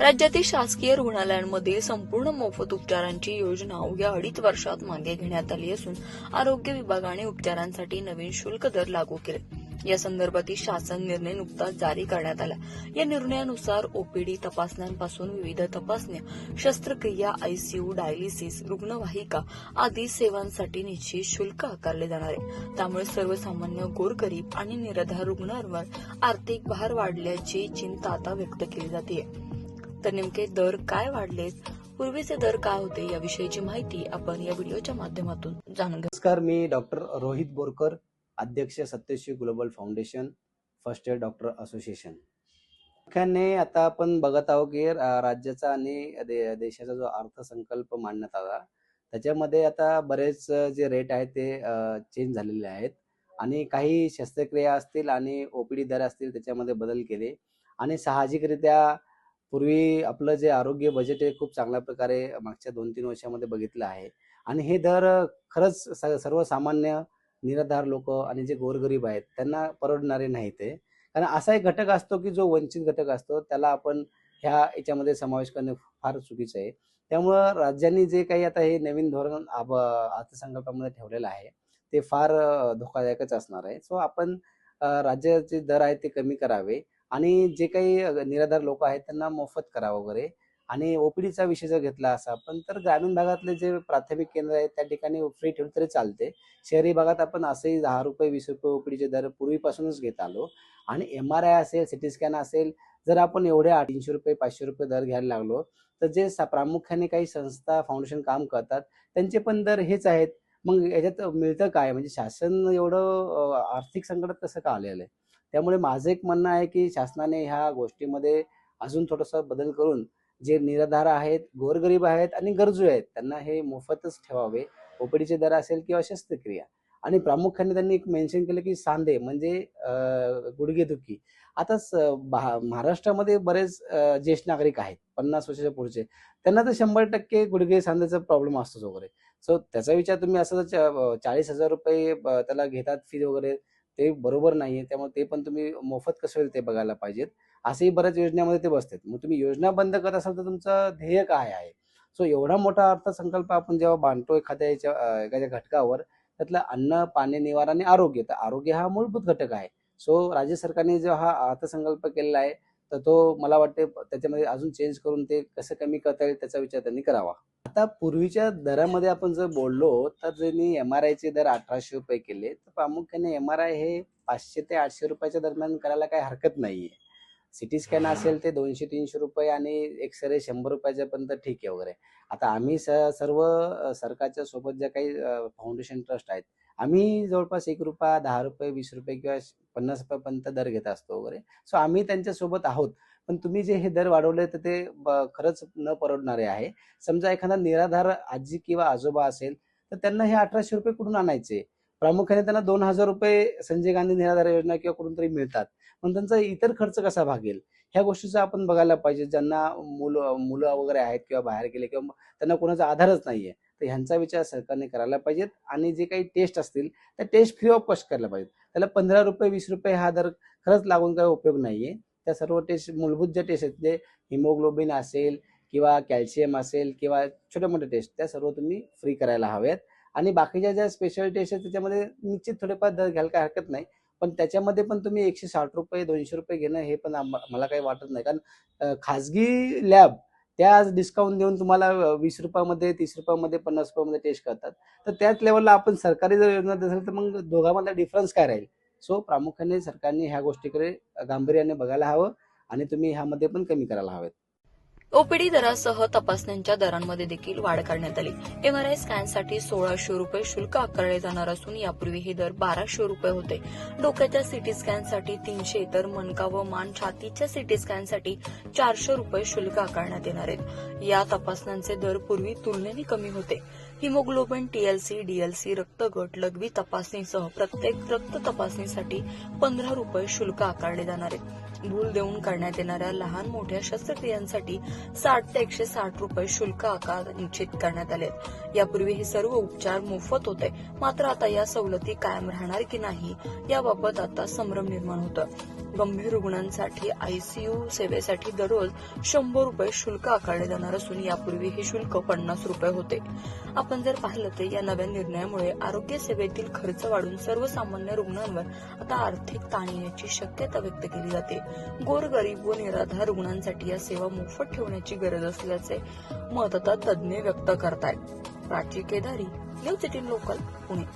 राज्यातील शासकीय रुग्णालयांमध्ये संपूर्ण मोफत उपचारांची योजना अवघ्या अडीच वर्षात मागे घेण्यात आली असून आरोग्य विभागाने उपचारांसाठी नवीन शुल्क दर लागू केले. या संदर्भातील शासन निर्णय नुकताच जारी करण्यात आला. या निर्णयानुसार ओपीडी तपासण्यांपासून विविध तपासण्या शस्त्रक्रिया आयसीयू डायलिसिस रुग्णवाहिका आदी सेवांसाठी निश्चित शुल्क आकारले जाणार आहे. त्यामुळे सर्वसामान्य गोरगरीब आणि निराधार रुग्णांवर आर्थिक भार वाढल्याची चिंता आता व्यक्त केली जाते तर नेमके दर काय वाढलेत? पूर्वीचे दर काय होते याविषयीची माहिती आपण या व्हिडिओच्या माध्यमातून जाणून घेऊ. नमस्कार मी डॉक्टर रोहित बोरकर अध्यक्ष Satyashree global foundation first year doctor association. मुख्याने आता आपण बघत आहोत की राज्याचा आणि दे- देशाचा जो अर्थसंकल्प मांडण्यात आला त्याच्यामध्ये आता बरेच जे रेट आहेत ते चेंज झालेले आहेत. आणि काही शस्त्रक्रिया असतील आणि ओपीडी दर असतील त्याच्यामध्ये बदल केले. आणि साहजिकरित्या पूर्वी आपलं जे आरोग्य बजेट आहे खूप चांगल्या प्रकारे मागच्या दोन तीन वर्षामध्ये बघितलं आहे. आणि हे दर खरंच सर्वसामान्य निराधार लोक आणि जे गोरगरीब आहेत त्यांना परवडणारे नाही ते कारण असा एक घटक असतो की जो वंचित घटक असतो त्याला आपण ह्या याच्यामध्ये समावेश करणे फार चुकीचं आहे. त्यामुळं राज्यांनी जे काही आता हे नवीन धोरण अर्थसंकल्पामध्ये ठेवलेलं आहे ते फार धोकादायकच असणार आहे. सो आपण राज्याचे दर आहेत ते कमी करावे. आणि जे काही निराधार लोक आहेत त्यांना मोफत करावं वगैरे. आणि ओपीडीचा विषय जर घेतला असा पण तर ग्रामीण भागातले जे प्राथमिक केंद्र आहेत त्या ठिकाणी फ्री ठेवलं तरी चालते. शहरी भागात आपण असेही दहा रुपये वीस रुपये ओपीडीचे दर पूर्वीपासूनच घेत आलो. आणि एम आर आय असेल सिटी स्कॅन असेल जर आपण एवढे तीनशे रुपये पाचशे रुपये दर घ्यायला लागलो तर जे सा- प्रामुख्याने काही संस्था फाउंडेशन काम करतात त्यांचे पण दर हेच आहेत. मग याच्यात मिळतं काय? म्हणजे शासन एवढं आर्थिक संकटात कसं का आलेलं आहे? त्यामुळे माझं एक म्हणणं आहे की शासनाने ह्या गोष्टीमध्ये अजून थोडंसं बदल करून जे निराधार आहेत गोरगरीब आहेत आणि गरजू आहेत त्यांना हे मोफतच ठेवावे. ओपीडीचे दर असेल किंवा शस्त्रक्रिया. आणि प्रामुख्याने त्यांनी एक मेन्शन केलं की सांधे म्हणजे गुडघेदुखी. आता भा- महाराष्ट्रामध्ये बरेच ज्येष्ठ नागरिक आहेत पन्नास वर्षाच्या पुढचे. त्यांना तर शंभर टक्के गुडघे सांध्याचा प्रॉब्लेम असतोच वगैरे. सो त्याचा विचार तुम्ही असं चाळीस हजार रुपये त्याला घेतात फी वगैरे ते बरोबर नाही आहे त्यामुळे ते पण तुम्ही मोफत कसं होईल ते बघायला पाहिजेत. असंही बऱ्याच योजनेमध्ये ते बसतात. मग तुम्ही योजना बंद करत असाल तर तुमचं ध्येय काय आहे? सो एवढा मोठा अर्थसंकल्प आपण जेव्हा बांधतो एखाद्या याच्या एखाद्या घटकावर त्यातलं अन्न पाणी निवारा आणि आरोग्य तर आरोग्य हा मूलभूत घटक आहे. सो राज्य सरकारने जो हा अर्थसंकल्प केलेला आहे तर तो मला वाटते त्याच्यामध्ये अजून चेंज करून ते कसं कमी करता येईल त्याचा विचार त्यांनी करावा. आता पूर्वीच्या दरामध्ये आपण जर बोललो तर ज्यांनी एम आर आयचे दर अठराशे रुपये केले तर प्रामुख्याने एम आर आय हे पाचशे ते आठशे रुपयाच्या दरम्यान करायला काही हरकत नाहीये. सिटी स्कॅन असेल ते दोनशे तीनशे रुपये आणि एक्सरे शंभर रुपयाच्या पर्यंत ठीक आहे वगैरे. आता आम्ही स सर्व सरकारच्या सोबत ज्या काही फाउंडेशन ट्रस्ट आहेत आम्ही जवळपास एक रुपया दहा रुपये वीस रुपये किंवा पन्नास रुपयापर्यंत दर घेत असतो वगैरे. सो आम्ही त्यांच्यासोबत आहोत. पण तुम्ही जे हे दर वाढवले तर ते ब- खरंच न परवडणारे आहे. समजा एखादा निराधार आजी किंवा आजोबा असेल तर त्यांना हे अठराशे रुपये कुठून आणायचे? प्रामुख्याने त्यांना दोन हजार रुपये संजय गांधी निराधार योजना किंवा कुठून तरी मिळतात. पण त्यांचा इतर खर्च कसा भागेल? ह्या गोष्टीचा आपण बघायला पाहिजे. ज्यांना मुलं मुलं वगैरे आहेत किंवा बाहेर गेले किंवा त्यांना कोणाचा आधारच नाहीये तर ह्यांचा विचार सरकारने करायला पाहिजेत आणि जे काही टेस्ट असतील त्या टेस्ट फ्री ऑफ कॉस्ट करायला पाहिजेत. त्याला पंधरा रुपये वीस रुपये हा दर खरंच लागून काही उपयोग नाहीये. त्या सर्व टेस्ट मूलभूत ज्या टेस्ट आहेत जे हिमोग्लोबिन असेल किंवा कॅल्शियम असेल किंवा छोटे मोठे टेस्ट त्या सर्व तुम्ही फ्री करायला हव्यात आणि बाकीच्या ज्या स्पेशल टेस्ट आहेत त्याच्यामध्ये निश्चित थोडेफार दर घ्यायला काही हरकत नाही. पण त्याच्यामध्ये पण तुम्ही एकशे साठ रुपये दोनशे रुपये घेणं हे पण मला काही वाटत नाही. कारण खाजगी लॅब त्या आज डिस्काउंट देऊन तुम्हाला वीस रुपयामध्ये तीस रुपयामध्ये पन्नास रुपयामध्ये टेस्ट करतात. तर त्याच लेवलला आपण सरकारी जर योजना असेल तर मग दोघांमधला डिफरन्स काय राहील? सो प्रामुख्याने सरकारने ह्या गोष्टीकडे गांभीर्याने बघायला हवं आणि तुम्ही ह्यामध्ये पण कमी करायला हवेत. ओपीडी दरासह तपासण्यांच्या दरांमध्ये देखील वाढ करण्यात आली. एमआरआय स्कॅनसाठी सोळाशे रुपये शुल्क आकारले जाणार असून यापूर्वी हे दर बाराशे रुपये होते. डोक्याच्या सिटी स्कॅनसाठी तीनशे तर मनका व मान छातीच्या सिटी स्कॅनसाठी चारशे रुपये शुल्क आकारण्यात येणार आहेत. या तपासण्यांचे दर पूर्वी तुलनेने कमी होते. हिमोग्लोबिन टीएलसी डीएलसी रक्तगट लघवी तपासणीसह प्रत्येक रक्त तपासणीसाठी पंधरा रुपये शुल्क आकारले जाणार आहे भूल देऊन करण्यात येणाऱ्या लहान मोठ्या शस्त्रक्रियांसाठी साठ ते एकशे साठ रुपये शुल्क आकार निश्चित करण्यात आले आहेत. यापूर्वी हे सर्व उपचार मोफत होते. मात्र आता या सवलती कायम राहणार की नाही याबाबत आता संभ्रम निर्माण होतं गंभीर रुग्णांसाठी आयसीयू सेवेसाठी दररोज शंभर रुपये शुल्क आकारले जाणार असून यापूर्वी हे शुल्क पन्नास रुपये होते. आपण जर पाहिलं तर या नव्या निर्णयामुळे आरोग्य सेवेतील खर्च वाढून सर्वसामान्य रुग्णांवर आता आर्थिक ताण येण्याची शक्यता व्यक्त केली जाते. गोरगरीब व निराधार रुग्णांसाठी या सेवा मोफत ठेवण्याची गरज असल्याचे मत आता तज्ज्ञ व्यक्त करतायत. Prachi Kedari news eighteen local Pune.